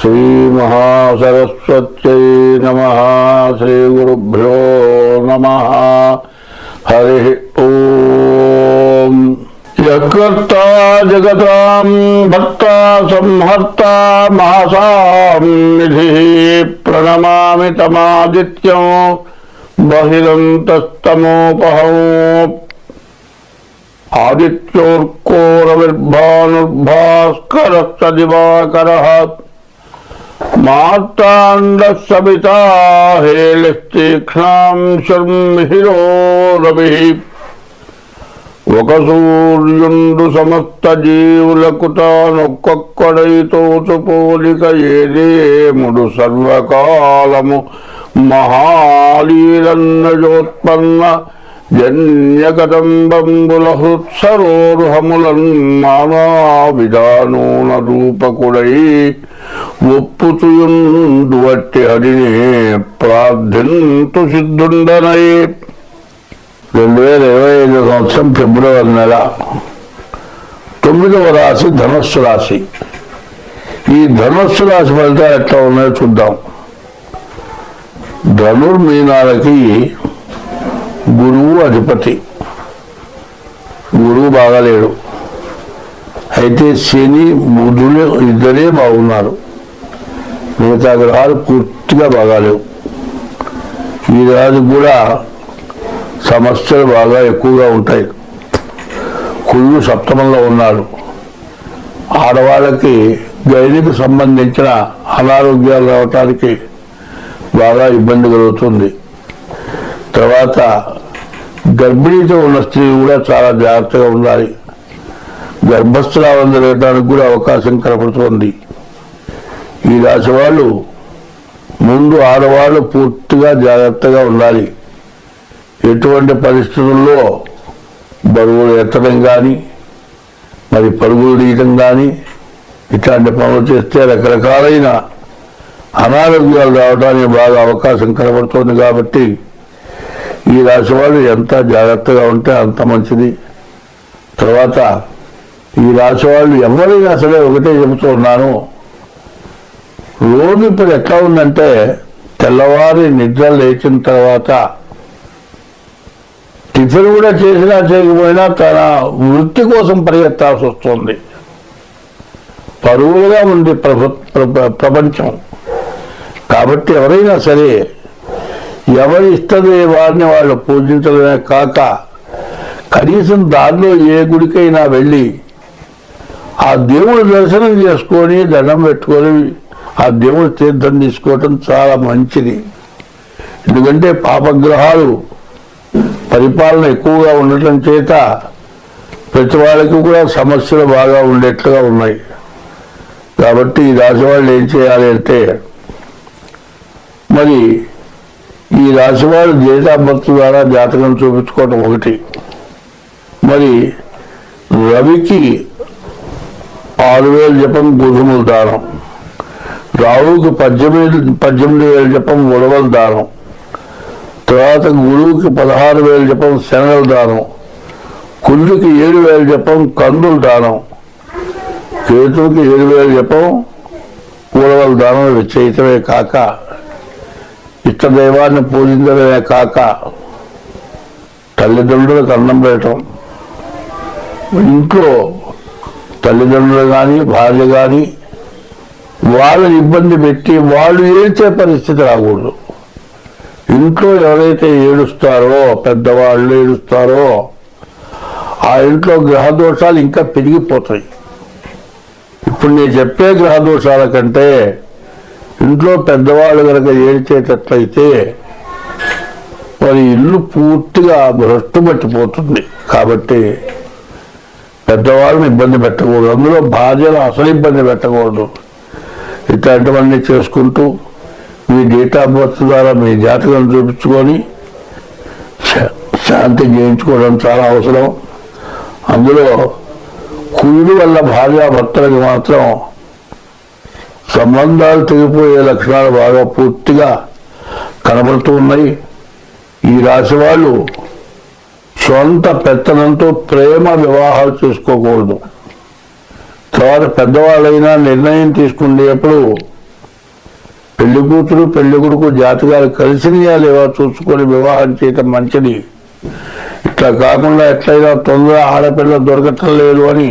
శ్రీమహాసరస్వత్యై నమ శ్రీగురుభ్యో నమ హరి ఓం. యకర్త జగతాం భర్త సంహర్త మహాసాం నిధి ప్రణమామి తమాదిత్యం బహిరంతస్తమోపహం. ఆదిత్యోర్కోరవిర్భానుర్భాస్కరశ్చ దివాకరः. మార్తాండసవితా హేళిస్తీక్ష్ణాం శర్మిహిరో రవిः ఒక సూర్యుండు సమస్త జీవులకు తానొక్కొక్కడైతోచు పోలిక ఏదేముడు సర్వకాలము మహాలీలన్నజోత్పన్న జన్యకదంబంబుల హృత్సరోరుహములన్ నానా విధానూన రూపకుడై ఒప్పుచుయుండు వట్టి హరిని ప్రార్థింతు సిద్ధుండనై. రెండు వేల ఇరవై ఐదు సంవత్సరం ఫిబ్రవరి నెల తొమ్మిదవ రాశి ధనస్సు రాశి. ఈ ధనస్సు రాశి ఫలితాలు ఎట్లా ఉన్నాయో చూద్దాం. ధనుర్మీనాలకి గురువు అధిపతి. గురువు బాగాలేడు. అయితే శని బుధులు ఇద్దరే బాగున్నారు. మిగతా గ్రహాలు పూర్తిగా బాగాలేవు. ఈ రాజు కూడా సమస్యలు బాగా ఎక్కువగా ఉంటాయి. కుళ్ళు సప్తమంలో ఉన్నాడు. ఆడవాళ్ళకి గైనికి సంబంధించిన అనారోగ్యాలు రావటానికి బాగా ఇబ్బంది కలుగుతుంది. తర్వాత గర్భిణీతో ఉన్న స్త్రీ కూడా చాలా జాగ్రత్తగా ఉండాలి. గర్భస్రావం జరగడానికి కూడా అవకాశం కనపడుతోంది. ఈ రాశి వాళ్ళు ముందు ఆడవాళ్ళు పూర్తిగా జాగ్రత్తగా ఉండాలి. ఎటువంటి పరిస్థితుల్లో బరువులు ఎత్తడం కానీ మరి పరుగులు తీయటం కానీ ఇట్లాంటి పనులు చేస్తే రకరకాలైన అనారోగ్యాలు రావడానికి బాగా అవకాశం కనబడుతోంది కాబట్టి ఈ రాశి వాళ్ళు ఎంత జాగ్రత్తగా ఉంటే అంత మంచిది. తర్వాత ఈ రాశి వాళ్ళు ఎవరైనా సరే ఒకటే చెబుతూ ఉన్నాను రోజు ఇప్పుడు ఎట్లా ఉందంటే తెల్లవారి నిద్ర లేచిన తర్వాత టిఫిన్ కూడా చేసినా చేయకపోయినా తన వృత్తి కోసం పరిగెత్తాల్సి వస్తుంది. పరువులుగా ఉంది ప్రపంచం. కాబట్టి ఎవరైనా సరే ఎవరి ఇష్టదేవాన్ని వాళ్ళు పూజించడమే కాక కనీసం దారిలో ఏ గుడికైనా వెళ్ళి ఆ దేవుడు దర్శనం చేసుకొని దండం పెట్టుకొని ఆ దేవుడు తీర్థం తీసుకోవటం చాలా మంచిది. ఎందుకంటే పాపగ్రహాలు పరిపాలన ఎక్కువగా ఉండటం చేత ప్రతి వాళ్ళకి కూడా సమస్యలు బాగా ఉండేట్లుగా ఉన్నాయి. కాబట్టి ఈ రాశి వాళ్ళు ఏం చేయాలి అంటే మరి ఈ రాశి వాళ్ళు డేట్ ద్వారా జాతకం చూపించుకోవడం ఒకటి. మరి రవికి ఆరు వేలు జపం గోధుమలు దానం. రావుకి పద్దెనిమిది పద్దెనిమిది వేలు జపం ఉడవల దానం. తర్వాత గురువుకి పదహారు వేలు జపం శనగల దానం. కుళ్ళుకి ఏడు వేలు జపం కందుల దానం. కేతువుకి ఏడు వేలు జపం కూడవల దానం విచయితమే కాక. ఇష్టదైవాన్ని పూజించడమే కాక. తల్లిదండ్రులకు అన్నం పెట్టడం. ఇంట్లో తల్లిదండ్రులు కానీ భార్య కానీ వాళ్ళని ఇబ్బంది పెట్టి వాళ్ళు ఏడ్చే పరిస్థితి రాకూడదు. ఇంట్లో ఎవరైతే ఏడుస్తారో పెద్దవాళ్ళు ఏడుస్తారో ఆ ఇంట్లో గ్రహదోషాలు ఇంకా పెరిగిపోతాయి. ఇప్పుడు నేను చెప్పే గ్రహ దోషాల కంటే ఇంట్లో పెద్దవాళ్ళు కనుక ఏడ్చేటట్లయితే మరి ఇల్లు పూర్తిగా భ్రష్టు పట్టిపోతుంది. కాబట్టి పెద్దవాళ్ళని ఇబ్బంది పెట్టకూడదు. అందులో భార్యలు అసలు ఇబ్బంది పెట్టకూడదు. ఇట్లాంటివన్నీ చేసుకుంటూ మీ డేట్ ఆఫ్ బర్త్ ద్వారా మీ జాతకం చూపించుకొని శా- శాంతి చేయించుకోవడం చాలా అవసరం. అందులో కుయుడు వల్ల భార్యాభర్తలకు మాత్రం సంబంధాలు తెగిపోయే లక్షణాలు బాగా పూర్తిగా కనబడుతూ ఉన్నాయి. ఈ రాశి వాళ్ళు సొంత పెత్తనంతో ప్రేమ వివాహాలు చేసుకోకూడదు. తర్వాత పెద్దవాళ్ళైనా నిర్ణయం తీసుకునేటప్పుడు పెళ్ళి కూతురు పెళ్ళి కొడుకు జాతకాలు కలిసినయా లేవా చూసుకొని వివాహం చేయటం మంచిది. ఇట్లా కాకుండా ఎట్లయినా తొందర ఆడపిల్ల దొరకటం లేదు అని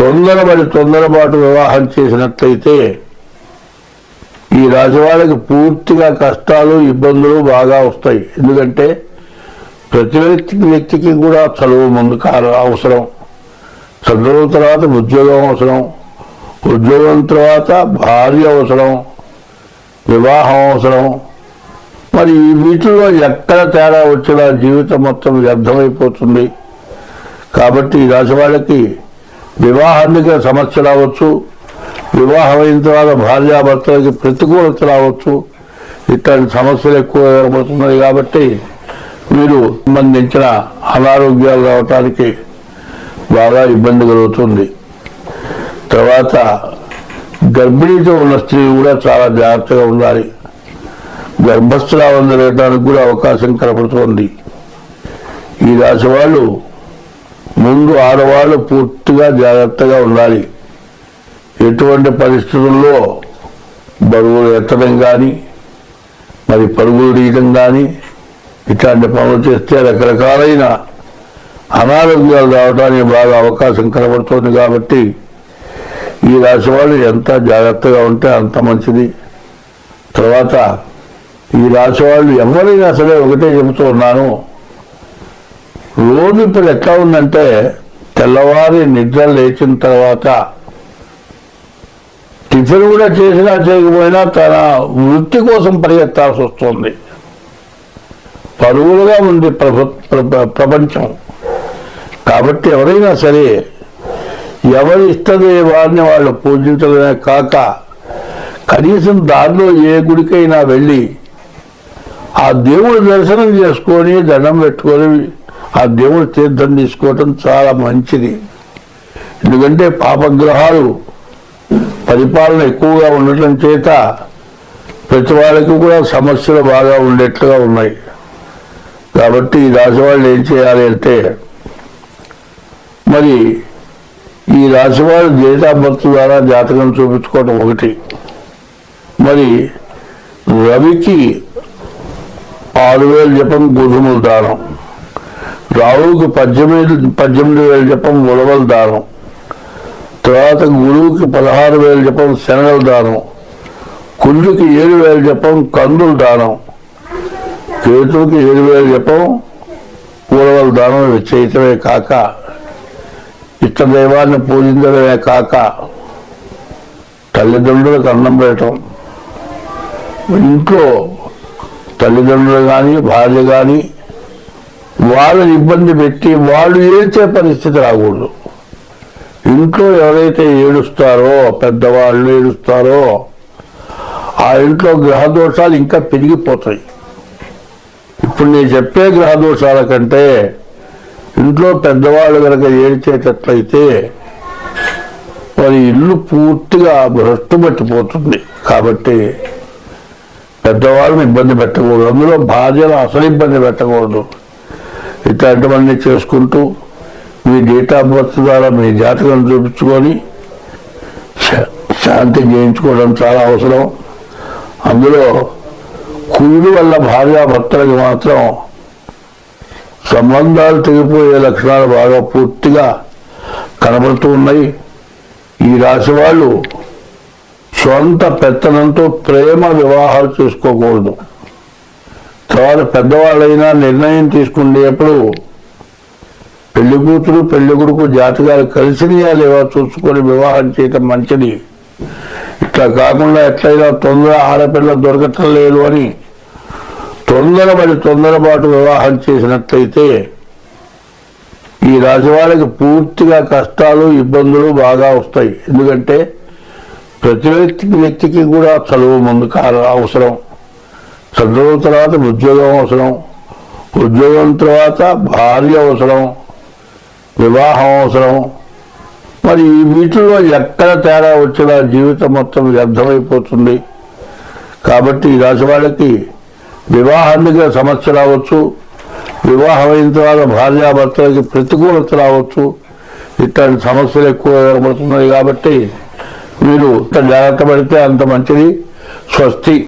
తొందరపడి తొందరపాటు వివాహం చేసినట్లయితే ఈ రాజవాళ్ళకి పూర్తిగా కష్టాలు ఇబ్బందులు బాగా వస్తాయి. ఎందుకంటే ప్రతి వ్యక్తికి వ్యక్తికి కూడా చదువు ముందు కాల అవసరం. చదువుల తర్వాత ఉద్యోగం అవసరం. ఉద్యోగం తర్వాత భార్య అవసరం. వివాహం అవసరం. మరి ఈ వీటిలో ఎక్కడ తేడా వచ్చినా జీవితం మొత్తం వ్యర్థమైపోతుంది. కాబట్టి ఈ రాశి వాళ్ళకి వివాహానికి సమస్య రావచ్చు. వివాహం అయిన తర్వాత భార్యాభర్తలకి ప్రతికూలత రావచ్చు. ఇట్లాంటి సమస్యలు ఎక్కువ కనబడుతున్నాయి కాబట్టి మీరు సంబంధించిన అనారోగ్యాలు రావటానికి బాగా ఇబ్బంది కలుగుతుంది. తర్వాత గర్భిణీతో ఉన్న స్త్రీ కూడా చాలా జాగ్రత్తగా ఉండాలి. గర్భస్రావం జరగడానికి కూడా అవకాశం కనపడుతోంది. ఈ రాశి వాళ్ళు ముందు ఆడవాళ్ళు పూర్తిగా జాగ్రత్తగా ఉండాలి. ఎటువంటి పరిస్థితుల్లో బరువులు ఎత్తడం కానీ మరి పరుగులు తీయడం కానీ ఇట్లాంటి పనులు చేస్తే రకరకాలైన అనారోగ్యాలు రావడానికి బాగా అవకాశం కనబడుతోంది కాబట్టి ఈ రాశి వాళ్ళు ఎంత జాగ్రత్తగా ఉంటే అంత మంచిది. తర్వాత ఈ రాశి వాళ్ళు ఎవరైనా సరే ఒకటే చెబుతూ ఉన్నాను. రోజు ఇప్పుడు ఎట్లా ఉందంటే తెల్లవారి నిద్ర లేచిన తర్వాత టిఫిన్ కూడా చేసినా చేయకపోయినా తన వృత్తి కోసం పరిగెత్తాల్సి వస్తుంది. పరుగులుగా ఉంది ప్రపంచం. కాబట్టి ఎవరైనా సరే ఎవరి ఇష్టదేవాన్ని వాళ్ళు పూజించడమే కాక కనీసం దారిలో ఏ గుడికైనా వెళ్ళి ఆ దేవుడి దర్శనం చేసుకొని దండం పెట్టుకొని ఆ దేవుడి తీర్థం తీసుకోవటం చాలా మంచిది. ఎందుకంటే పాపగ్రహాలు పరిపాలన ఎక్కువగా ఉండటం చేత ప్రతి వాళ్ళకి కూడా సమస్యలు బాగా ఉండేట్లుగా ఉన్నాయి. కాబట్టి ఈ రాశి వాళ్ళు ఏం చేయాలి అంటే మరి ఈ రాశి డేట్ ఆఫ్ బర్త్ ద్వారా జాతకం చూపించుకోవడం ఒకటి. మరి రవికి ఆరు వేలు జపం గురుములు దానం. రావుకి పద్దెనిమిది పద్దెనిమిది వేలు జపం ఉలవల దానం. తర్వాత గురువుకి పదహారు వేలు జపం శనగల దానం. కుంజుకి ఏడు వేలు జపం కందుల దానం. కేతువుకి ఏడు వేలు జపం ఉలవల దానం ఇవి చేయటమే కాక. ఇష్ట దైవాన్ని పూజించడమే కాక తల్లిదండ్రులకు అన్నం పెట్టడం. ఇంట్లో తల్లిదండ్రులు కానీ భార్య కానీ వాళ్ళని ఇబ్బంది పెట్టి వాళ్ళు ఏడ్చే పరిస్థితి రాకూడదు. ఇంట్లో ఎవరైతే ఏడుస్తారో పెద్దవాళ్ళు ఏడుస్తారో ఆ ఇంట్లో గ్రహదోషాలు ఇంకా పెరిగిపోతాయి. ఇప్పుడు నేను చెప్పే గ్రహ దోషాల కంటే ఇంట్లో పెద్దవాళ్ళు కనుక ఏడ్చేటట్లయితే మరి ఇల్లు పూర్తిగా భ్రష్టు పట్టిపోతుంది. కాబట్టి పెద్దవాళ్ళని ఇబ్బంది పెట్టకూడదు. అందులో భార్యలు అసలు ఇబ్బంది పెట్టకూడదు. ఇట్లాంటివన్నీ చేసుకుంటూ మీ డేట్ ఆఫ్ బర్త్ ద్వారా మీ జాతకం చూపించుకొని శా- శాంతి చేయించుకోవడం చాలా అవసరం. అందులో కుయుడు వల్ల భార్యాభర్తలకు మాత్రం సంబంధాలు తెగిపోయే లక్షణాలు బాగా పూర్తిగా కనబడుతూ ఉన్నాయి. ఈ రాశి వాళ్ళు సొంత పెత్తనంతో ప్రేమ వివాహాలు చేసుకోకూడదు. తర్వాత పెద్దవాళ్ళైనా నిర్ణయం తీసుకునేటప్పుడు పెళ్ళి కూతురు పెళ్ళి కొడుకు జాతకాలు కలిసినయా లేవా చూసుకొని వివాహం చేయటం మంచిది. ఇట్లా కాకుండా ఎట్లయినా తొందర ఆడపిల్ల దొరకటం లేదు అని తొందరపడి తొందరపాటు వివాహం చేసినట్లయితే ఈ రాశి వాళ్ళకి పూర్తిగా కష్టాలు ఇబ్బందులు బాగా వస్తాయి. ఎందుకంటే ప్రతి వ్యక్తికి వ్యక్తికి కూడా చదువు ముందు అవసరం. చదువు తర్వాత ఉద్యోగం అవసరం. ఉద్యోగం తర్వాత భార్య అవసరం. వివాహం అవసరం. మరి ఈ వీటిలో ఎక్కడ తేడా వచ్చినా జీవితం మొత్తం వ్యర్థమైపోతుంది. కాబట్టి ఈ రాశి వాళ్ళకి వివాహానికి సమస్య రావచ్చు. వివాహం అయిన తర్వాత భార్యాభర్తలకి ప్రతికూలత రావచ్చు. ఇట్లాంటి సమస్యలు ఎక్కువ కనబడుతున్నాయి కాబట్టి మీరు ఎంత జాగ్రత్త పడితే అంత మంచిది. స్వస్తి.